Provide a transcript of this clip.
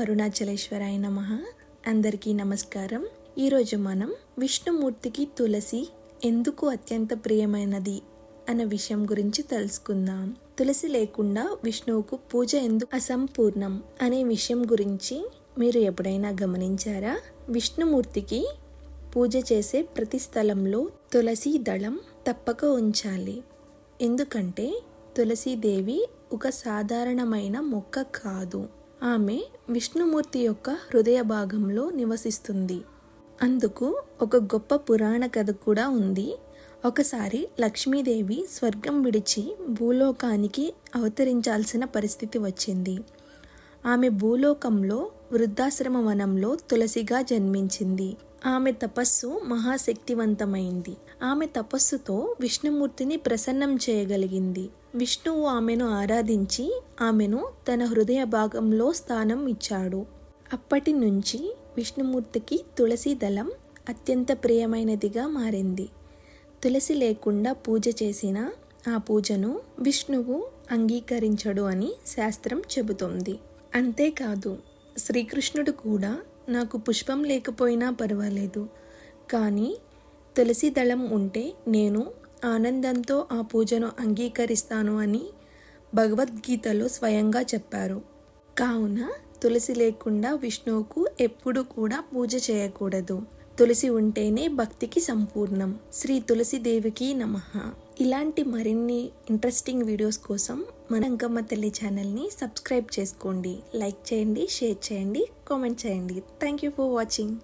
అరుణాచలేశ్వరాయ నమ. అందరికీ నమస్కారం. ఈరోజు మనం విష్ణుమూర్తికి తులసి ఎందుకు అత్యంత ప్రియమైనది అన్న విషయం గురించి తెలుసుకుందాం. తులసి లేకుండా విష్ణువుకు పూజ ఎందుకు అసంపూర్ణం అనే విషయం గురించి మీరు ఎప్పుడైనా గమనించారా? విష్ణుమూర్తికి పూజ చేసే ప్రతి స్థలంలో తులసి దళం తప్పక ఉంచాలి. ఎందుకంటే తులసీదేవి ఒక సాధారణమైన మొక్క కాదు. ఆమె విష్ణుమూర్తి యొక్క హృదయ భాగంలో నివసిస్తుంది. అందుకు ఒక గొప్ప పురాణ కథ కూడా ఉంది. ఒకసారి లక్ష్మీదేవి స్వర్గం విడిచి భూలోకానికి అవతరించాల్సిన పరిస్థితి వచ్చింది. ఆమె భూలోకంలో వృద్ధాశ్రమ వనంలో తులసిగా జన్మించింది. ఆమె తపస్సు మహాశక్తివంతమైంది. ఆమె తపస్సుతో విష్ణుమూర్తిని ప్రసన్నం చేయగలిగింది. విష్ణువు ఆమెను ఆరాధించి ఆమెను తన హృదయ భాగంలో స్థానం ఇచ్చాడు. అప్పటి నుంచి విష్ణుమూర్తికి తులసి దళం అత్యంత ప్రియమైనదిగా మారింది. తులసి లేకుండా పూజ చేసిన ఆ పూజను విష్ణువు అంగీకరించడు అని శాస్త్రం చెబుతోంది. అంతేకాదు శ్రీకృష్ణుడు కూడా నాకు పుష్పం లేకపోయినా పర్వాలేదు. కానీ తులసి దళం ఉంటే నేను ఆనందంతో ఆ పూజను అంగీకరిస్తాను అని భగవద్గీతలో స్వయంగా చెప్పారు. కావున తులసి లేకుండా విష్ణువుకు ఎప్పుడు కూడా పూజ చేయకూడదు. తులసి ఉంటేనే భక్తికి సంపూర్ణం. శ్రీ తులసిదేవికి నమ. ఇలాంటి మరిన్ని ఇంట్రెస్టింగ్ వీడియోస్ కోసం మన అంకమ్మ తల్లి ఛానల్ని సబ్స్క్రైబ్ చేసుకోండి. లైక్ చేయండి షేర్ చేయండి కామెంట్ చేయండి. Thank you for watching